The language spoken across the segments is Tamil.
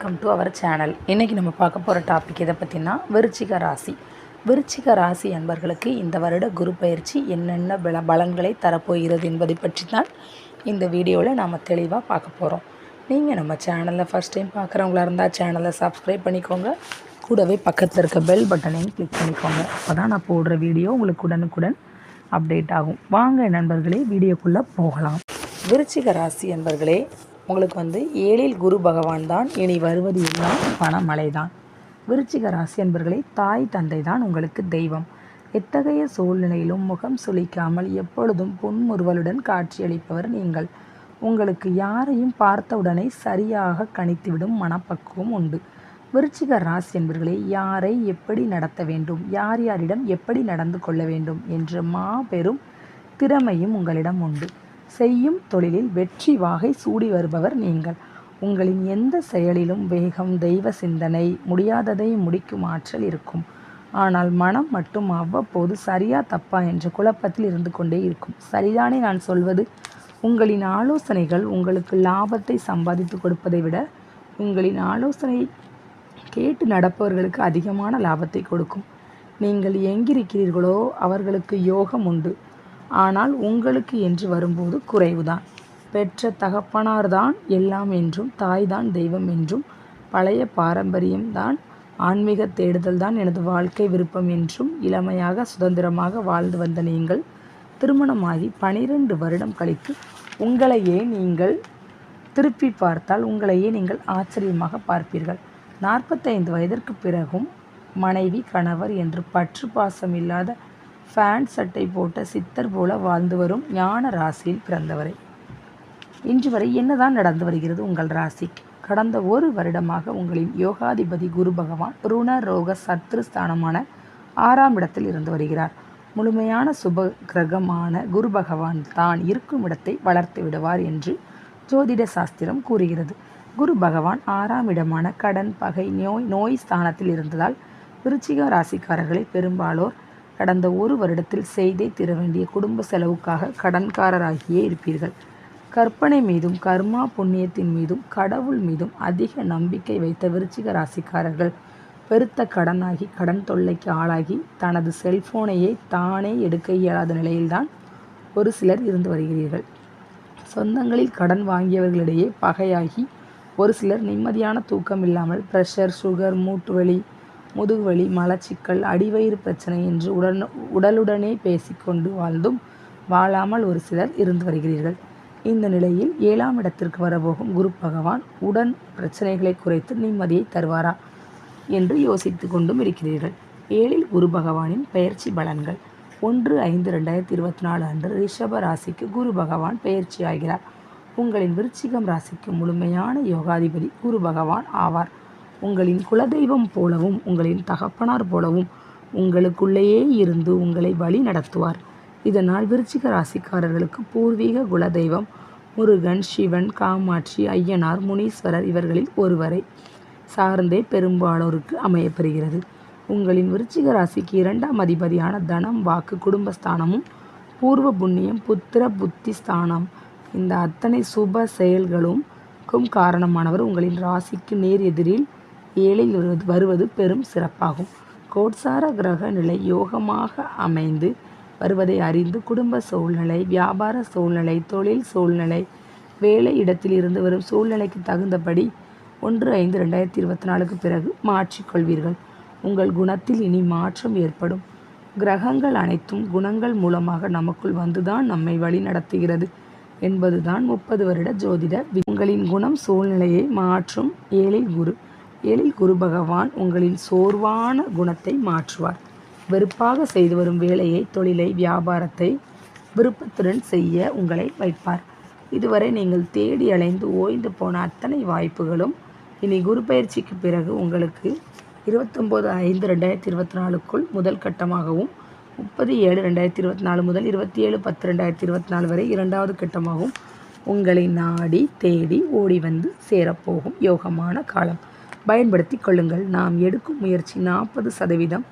வெல்கம் டு அவர் சேனல் இன்றைக்கி நம்ம பார்க்க போகிற டாபிக் எதை பற்றினா விருச்சிக ராசி. விருச்சிக ராசி அன்பர்களுக்கு இந்த வருட குரு பயிற்சி என்னென்ன பல பலன்களை தரப்போகிறது என்பதை பற்றி தான் இந்த வீடியோவில் நாம் தெளிவாக பார்க்க போகிறோம் நீங்கள் நம்ம சேனலில் ஃபஸ்ட் டைம் பார்க்குறவங்களா இருந்தால் சேனலை சப்ஸ்கிரைப் பண்ணிக்கோங்க. கூடவே பக்கத்தில் இருக்க பெல் பட்டனையும் கிளிக் பண்ணிக்கோங்க. அப்போ தான் நான் போடுற வீடியோ உங்களுக்கு உடனுக்குடன் அப்டேட் ஆகும். வாங்க நண்பர்களே வீடியோக்குள்ளே போகலாம். விருச்சிக ராசி என்பர்களே உங்களுக்கு வந்து ஏழில் குரு பகவான் தான் இனி வருவது எல்லாம் பணமழை தான் விருச்சிக ராசி என்பர்களே தாய் தந்தை தான் உங்களுக்கு தெய்வம். எத்தகைய சூழ்நிலையிலும் முகம் சுளிக்காமல் எப்பொழுதும் புன்முறுவலுடன் காட்சியளிப்பவர் நீங்கள். உங்களுக்கு யாரையும் பார்த்தவுடனே சரியாக கணித்துவிடும் மனப்பக்குவம் உண்டு. விருச்சிக ராசி என்பர்களே யாரை எப்படி நடத்த வேண்டும்? யார் யாரிடம் எப்படி நடந்து கொள்ள வேண்டும்? என்ற மாபெரும் திறமையும் உங்களிடம் உண்டு. செய்யும் தொழிலில் வெற்றி வாகை சூடி வருபவர் நீங்கள். உங்களின் எந்த செயலிலும் வேகம் தெய்வ சிந்தனை முடியாததை முடிக்கும் ஆற்றல் இருக்கும். ஆனால் மனம் மட்டும் அவ்வப்போது சரியா தப்பா என்ற குழப்பத்தில் இருந்து கொண்டே இருக்கும். சரிதானே நான் சொல்வது? உங்களின் ஆலோசனைகள் உங்களுக்கு லாபத்தை சம்பாதித்து கொடுப்பதை விட உங்களின் ஆலோசனை கேட்டு நடப்பவர்களுக்கு அதிகமான லாபத்தை கொடுக்கும். நீங்கள் எங்கிருக்கிறீர்களோ அவர்களுக்கு யோகம் உண்டு. ஆனால் உங்களுக்கு என்று வரும்போது குறைவுதான். பெற்ற தகப்பனார்தான் எல்லாம் என்றும் தாய்தான் தெய்வம் என்றும் பழைய பாரம்பரியம்தான் ஆன்மீக தேடுதல் தான் எனது வாழ்க்கை விருப்பம் என்றும் இளமையாக சுதந்திரமாக வாழ்ந்து வந்த நீங்கள் திருமணமாகி பனிரெண்டு வருடம் கழித்து உங்களையே நீங்கள் திருப்பி பார்த்தால் உங்களையே நீங்கள் ஆச்சரியமாக பார்ப்பீர்கள். நாற்பத்தைந்து வயதிற்கு பிறகும் மனைவி கணவர் என்று பற்று பாசம் இல்லாத ஃபேண்ட் சட்டை போட்ட சித்தர் போல வாழ்ந்து வரும் ஞான ராசியில் பிறந்தவரை. இன்று வரை என்னதான் நடந்து வருகிறது உங்கள் ராசிக்கு? கடந்த ஒரு வருடமாக உங்களின் யோகாதிபதி குரு பகவான் ருண ரோக சத்ரு ஸ்தானமான ஆறாம் இடத்தில் இருந்து வருகிறார். முழுமையான சுப கிரகமான குரு பகவான் தான் இருக்கும் இடத்தை வளர்த்து விடுவார் என்று ஜோதிட சாஸ்திரம் கூறுகிறது. குரு பகவான் ஆறாம் இடமான கடன் பகை நோய் நோய் ஸ்தானத்தில் இருந்ததால் விருச்சிக ராசிக்காரர்களை பெரும்பாலோர் கடந்த ஒரு வருடத்தில் செய்தே தீர வேண்டிய குடும்ப செலவுக்காக கடன்காரராகியே இருப்பீர்கள். கற்பனை மீதும் கர்மா புண்ணியத்தின் மீதும் கடவுள் மீதும் அதிக நம்பிக்கை வைத்த விருச்சிக ராசிக்காரர்கள் பெருத்த கடனாகி கடன் தொல்லைக்கு ஆளாகி தனது செல்போனையே தானே எடுக்க இயலாத நிலையில்தான் ஒரு சிலர் இருந்து வருகிறீர்கள். சொந்தங்களில் கடன் வாங்கியவர்களிடையே பகையாகி ஒரு சிலர் நிம்மதியான தூக்கம் இல்லாமல் ப்ரெஷர் சுகர் மூட்டு வலி முதுகுவலி மலச்சிக்கல் அடிவயிறு பிரச்சனை என்று உடன் உடலுடனே பேசிக்கொண்டு வாழ்ந்தும் வாழாமல் ஒரு சிலர் இருந்து வருகிறீர்கள். இந்த நிலையில் ஏழாம் இடத்திற்கு வரப்போகும் குரு பகவான் உடன் பிரச்சனைகளை குறைத்து நிம்மதியை தருவாரா என்று யோசித்து கொண்டும் இருக்கிறீர்கள். ஏழில் குரு பகவானின் பெயர்ச்சி பலன்கள். ஒன்று ஐந்து ரெண்டாயிரத்தி இருபத்தி நாலு அன்று ரிஷப ராசிக்கு குரு பகவான் பெயர்ச்சி ஆகிறார். உங்களின் விருச்சிகம் ராசிக்கு முழுமையான யோகாதிபதி குரு பகவான் ஆவார். உங்களின் குலதெய்வம் போலவும் உங்களின் தகப்பனார் போலவும் உங்களுக்குள்ளேயே இருந்து உங்களை வழி நடத்துவார். இதனால் விருச்சிக ராசிக்காரர்களுக்கு பூர்வீக குலதெய்வம் முருகன் சிவன் காமாட்சி ஐயனார் முனீஸ்வரர் இவர்களில் ஒருவரை சார்ந்தே பெரும்பாலோருக்கு அமையப்பெறுகிறது. உங்களின் விருச்சிக ராசிக்கு இரண்டாம் அதிபதியான தனம் வாக்கு குடும்பஸ்தானமும் பூர்வ புண்ணியம் புத்திர புத்தி ஸ்தானம். இந்த அத்தனை சுப செயல்களும் காரணமானவர் உங்களின் ராசிக்கு நேர் எதிரில் ஏழில் வருவது வருவது பெரும் சிறப்பாகும். கோட்சார கிரக நிலை யோகமாக அமைந்து வருவதை அறிந்து குடும்ப சூழ்நிலை வியாபார சூழ்நிலை தொழில் சூழ்நிலை வேலை இடத்தில் இருந்து வரும் சூழ்நிலைக்கு தகுந்தபடி ஒன்று ஐந்து ரெண்டாயிரத்தி இருபத்தி நாலுக்கு பிறகு மாற்றிக்கொள்வீர்கள் உங்கள் குணத்தில் இனி மாற்றம் ஏற்படும். கிரகங்கள் அனைத்தும் குணங்கள் மூலமாக நமக்குள் வந்துதான் நம்மை வழி நடத்துகிறது என்பதுதான் முப்பது வருட ஜோதிட உங்களின் குணம் சூழ்நிலையை மாற்றும் ஏழில் குரு. எழில் குரு பகவான் உங்களின் சோர்வான குணத்தை மாற்றுவார். வெறுப்பாக செய்து வரும் வேலையை தொழிலை வியாபாரத்தை விருப்பத்துடன் செய்ய உங்களை வைப்பார். இதுவரை நீங்கள் தேடி அலைந்து ஓய்ந்து போன அத்தனை வாய்ப்புகளும் இனி குரு பயிற்சிக்கு பிறகு உங்களுக்கு இருபத்தொம்போது ஐந்து ரெண்டாயிரத்தி இருபத்தி நாலுக்குள் முதல் கட்டமாகவும் முப்பது ஏழு ரெண்டாயிரத்தி இருபத்தி நாலு முதல் இருபத்தி ஏழு பத்து ரெண்டாயிரத்தி இருபத்தி நாலு வரை இரண்டாவது கட்டமாகவும் உங்களை நாடி தேடி ஓடி வந்து சேரப்போகும் யோகமான காலம். பயன்படுத்தி கொள்ளுங்கள். நாம் எடுக்கும் முயற்சி நாற்பது சதவீதம்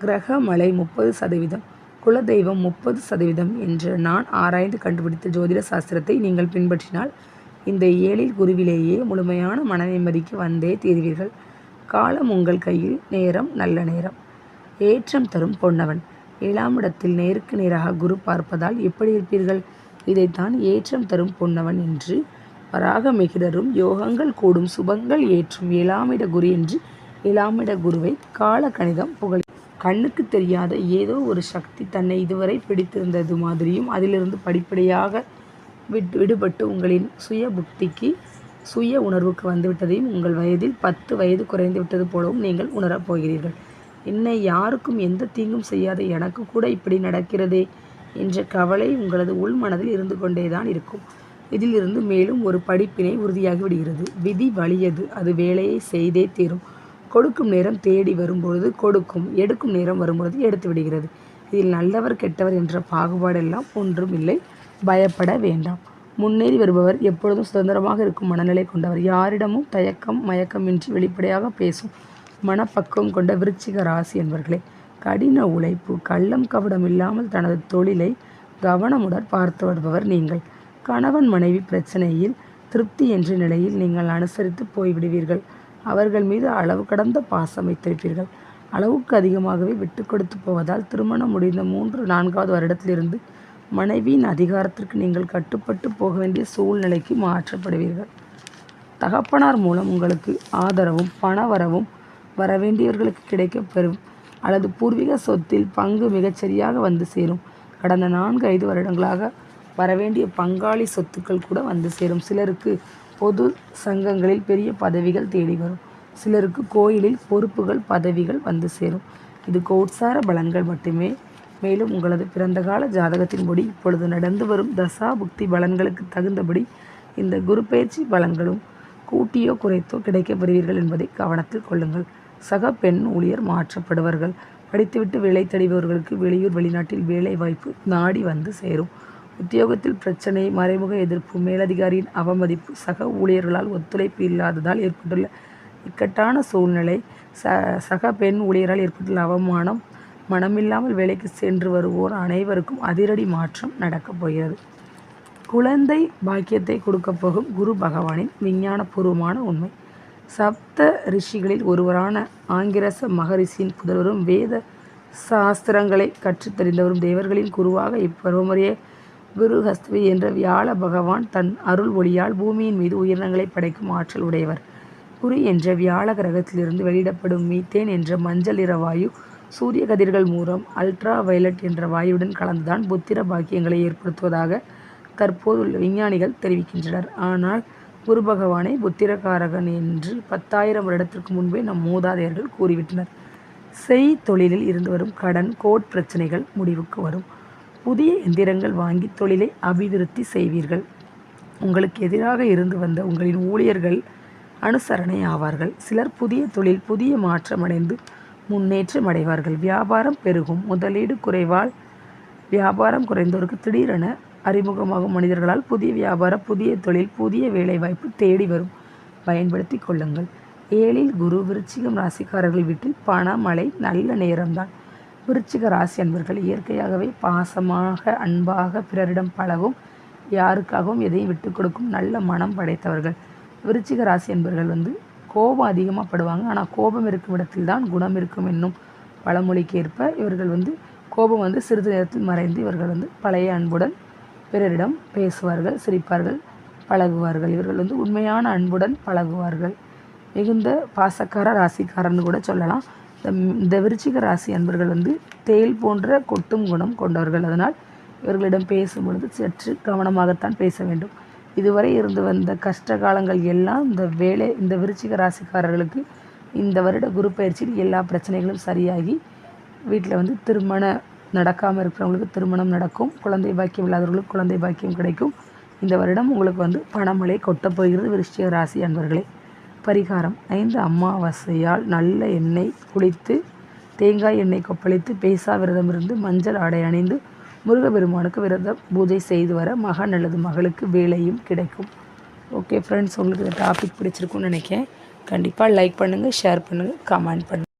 கிரக மலை முப்பது சதவீதம் குலதெய்வம் முப்பது சதவீதம் என்று நான் ஆராய்ந்து கண்டுபிடித்த ஜோதிட சாஸ்திரத்தை நீங்கள் பின்பற்றினால் இந்த ஏழில் குருவிலேயே முழுமையான மன நிம்மதிக்கு வந்தே தீர்வீர்கள். காலம் உங்கள் கையில் நேரம் நல்ல நேரம். ஏற்றம் தரும் பொன்னவன். ஏழாம் இடத்தில் நேருக்கு நேராக குரு பார்ப்பதால் எப்படி இருப்பீர்கள்? இதைத்தான் ஏற்றம் தரும் பொன்னவன் என்று வராகமிகிடரும் யோகங்கள் கூடும் சுபங்கள் ஏற்றும் ஏழாமிட குரு என்று ஏழாமிட குருவை கால கணிதம் புகழ். கண்ணுக்கு தெரியாத ஏதோ ஒரு சக்தி தன்னை இதுவரை பிடித்திருந்தது மாதிரியும் அதிலிருந்து படிப்படியாக விட்டு விடுபட்டு உங்களின் சுய புக்திக்கு சுய உணர்வுக்கு வந்துவிட்டதையும் உங்கள் வயதில் பத்து வயது குறைந்து விட்டது போலவும் நீங்கள் உணரப் போகிறீர்கள். என்னை யாருக்கும் எந்த தீங்கும் செய்யாத எனக்கு கூட இப்படி நடக்கிறதே என்ற கவலை உங்களது உள் மனதில் இருந்து கொண்டேதான் இருக்கும். இதிலிருந்து மேலும் ஒரு படிப்பினை உறுதியாகி விடுகிறது விதி வலியது. அது வேலையை செய்தே தீரும். கொடுக்கும் நேரம் தேடி வரும்பொழுது கொடுக்கும் எடுக்கும் நேரம் வரும்பொழுது எடுத்து விடுகிறது இதில் நல்லவர் கெட்டவர் என்ற பாகுபாடெல்லாம் ஒன்றும் இல்லை பயப்பட வேண்டாம். முன்னேறி வருபவர் எப்பொழுதும் சுதந்திரமாக இருக்கும் மனநிலை கொண்டவர். யாரிடமும் தயக்கம் மயக்கமின்றி வெளிப்படையாக பேசும் மனப்பக்குவம் கொண்ட விருச்சிக ராசி என்பவர்களே கடின உழைப்பு கள்ளம் கவடம் இல்லாமல் தனது தொழிலை கவனமுடன் பார்த்து வருபவர் நீங்கள். கணவன் மனைவி பிரச்சனையில் திருப்தி என்ற நிலையில் நீங்கள் அனுசரித்து போய்விடுவீர்கள். அவர்கள் மீது அளவு கடந்த பாசம் வைத்திருப்பீர்கள். அளவுக்கு அதிகமாகவே விட்டு கொடுத்து போவதால் திருமணம் முடிந்த மூன்று நான்காவது வருடத்திலிருந்து மனைவியின் அதிகாரத்திற்கு நீங்கள் கட்டுப்பட்டு போக வேண்டிய சூழ்நிலைக்கு மாற்றப்படுவீர்கள். தகப்பனார் மூலம் உங்களுக்கு ஆதரவும் பணவரவும் வரவேண்டியவர்களுக்கு கிடைக்கப் பெறும் அல்லது பூர்வீக சொத்தில் பங்கு மிகச்சரியாக வந்து சேரும். கடந்த நான்கு ஐந்து வருடங்களாக வரவேண்டிய பங்காளி சொத்துக்கள் கூட வந்து சேரும். சிலருக்கு பொது சங்கங்களில் பெரிய பதவிகள் தேடி வரும். சிலருக்கு கோயிலில் பொறுப்புகள் பதவிகள் வந்து சேரும். இது கோட்சார பலன்கள் மட்டுமே. மேலும் உங்களது பிறந்த கால ஜாதகத்தின்படி இப்பொழுது நடந்து வரும் தசா புக்தி பலன்களுக்கு தகுந்தபடி இந்த குரு பயிற்சி பலன்களும் கூட்டியோ குறைத்தோ கிடைக்கப்பெறுவீர்கள் என்பதை கவனத்தில் கொள்ளுங்கள். சக பெண் ஊழியர் மாற்றப்படுவார்கள். படித்துவிட்டு வேலை தடைபவர்களுக்கு வெளியூர் வெளிநாட்டில் வேலை வாய்ப்பு நாடி வந்து சேரும். உத்தியோகத்தில் பிரச்சனை மறைமுக எதிர்ப்பு மேலதிகாரியின் அவமதிப்பு சக ஊழியர்களால் ஒத்துழைப்பு இல்லாததால் ஏற்பட்டுள்ள இக்கட்டான சூழ்நிலை ச சக பெண் ஊழியரால் ஏற்பட்டுள்ள அவமானம் மனமில்லாமல் வேலைக்கு சென்று வருவோர் அனைவருக்கும் அதிரடி மாற்றம் நடக்கப் போகிறது. குழந்தை பாக்கியத்தை கொடுக்கப் போகும் குரு பகவானின் விஞ்ஞானபூர்வமான உண்மை. சப்த ரிஷிகளில் ஒருவரான ஆங்கிரச மகரிஷியின் புதல்வரும் வேத சாஸ்திரங்களை கற்றுத் தெரிந்தவரும் தேவர்களின் குருவாக இப்பருவமுறையை குருஹஸ்துவி என்ற வியாழ பகவான் தன் அருள் ஒளியால் பூமியின் மீது உயிரினங்களை படைக்கும் ஆற்றல் உடையவர். குரு என்ற வியாழ கிரகத்திலிருந்து வெளியிடப்படும் மீத்தேன் என்ற மஞ்சள் நிற வாயு சூரிய கதிர்கள் மூலம் அல்ட்ரா வயலட் என்ற வாயுடன் கலந்துதான் புத்திர பாக்கியங்களை ஏற்படுத்துவதாக தற்போது உள்ள விஞ்ஞானிகள் தெரிவிக்கின்றனர். ஆனால் குரு பகவானை புத்திரகாரகன் என்று பத்தாயிரம் வருடத்திற்கு முன்பே நம் மூதாதையர்கள் கூறிவிட்டனர். செய் தொழிலில் இருந்து வரும் கடன் கோட் பிரச்சனைகள் முடிவுக்கு வரும். புதிய எந்திரங்கள் வாங்கி தொழிலை அபிவிருத்தி செய்வீர்கள். உங்களுக்கு எதிராக இருந்து வந்த உங்களின் ஊழியர்கள் அனுசரணை ஆவார்கள். சிலர் புதிய தொழில் புதிய மாற்றமடைந்து முன்னேற்றம் அடைவார்கள். வியாபாரம் பெருகும். முதலீடு குறைவால் வியாபாரம் குறைந்தோருக்கு திடீரென அறிமுகமாகும் மனிதர்களால் புதிய வியாபாரம் புதிய தொழில் புதிய வேலைவாய்ப்பு தேடி வரும். பயன்படுத்தி கொள்ளுங்கள். ஏழில் குரு விருச்சிகம் ராசிக்காரர்கள் வீட்டில் பண மழை நல்ல நேரம்தான். விருச்சிக ராசி அன்பர்கள் இயற்கையாகவே பாசமாக அன்பாக பிறரிடம் பழகும் யாருக்காகவும் எதையும் விட்டு கொடுக்கும் நல்ல மனம் படைத்தவர்கள். விருச்சிக ராசி என்பர்கள் வந்து கோபம் அதிகமாக படுவாங்க. ஆனால் கோபம் இருக்கும் இடத்தில் தான் குணம் இருக்கும் என்னும் பழமொழிக்கு ஏற்ப இவர்கள் வந்து கோபம் வந்து சிறிது நேரத்தில் மறைந்து இவர்கள் வந்து பழைய அன்புடன் பிறரிடம் பேசுவார்கள் சிரிப்பார்கள் பழகுவார்கள். இவர்கள் வந்து உண்மையான அன்புடன் பழகுவார்கள். மிகுந்த பாசக்கார ராசிக்காரன்னு கூட சொல்லலாம். இந்த இந்த விருச்சிக ராசி அன்பர்கள் வந்து தேல் போன்ற கொட்டும் குணம் கொண்டவர்கள். அதனால் இவர்களிடம் பேசும் பொழுது சற்று கவனமாகத்தான் பேச வேண்டும். இதுவரை இருந்து வந்த கஷ்ட காலங்கள் எல்லாம் இந்த வேலை இந்த விருச்சிக ராசிக்காரர்களுக்கு இந்த வருட குரு பயிற்சியில் எல்லா பிரச்சனைகளும் சரியாகி வீட்டில் வந்து திருமண நடக்காமல் இருக்கிறவங்களுக்கு திருமணம் நடக்கும். குழந்தை பாக்கியம் இல்லாதவர்களுக்கு குழந்தை பாக்கியம் கிடைக்கும். இந்த வருடம் உங்களுக்கு வந்து பணமழை கொட்டப் போகிறது விருச்சிக ராசி அன்பர்களே. பரிகாரம். ஐந்து அமாவாசையால் நல்ல எண்ணெய் குளித்து தேங்காய் எண்ணெய் கொப்பளித்து பேசா விரதமிருந்து மஞ்சள் ஆடை அணிந்து முருகப்பெருமானுக்கு விரதம் பூஜை செய்து வர மகன் அல்லது மகளுக்கு வேலையும் கிடைக்கும். ஓகே ஃப்ரெண்ட்ஸ் உங்களுக்கு இந்த டாபிக் பிடிச்சிருக்குன்னு நினைக்கிறேன். கண்டிப்பாக லைக் பண்ணுங்கள் ஷேர் பண்ணுங்கள் கமெண்ட் பண்ணுங்கள்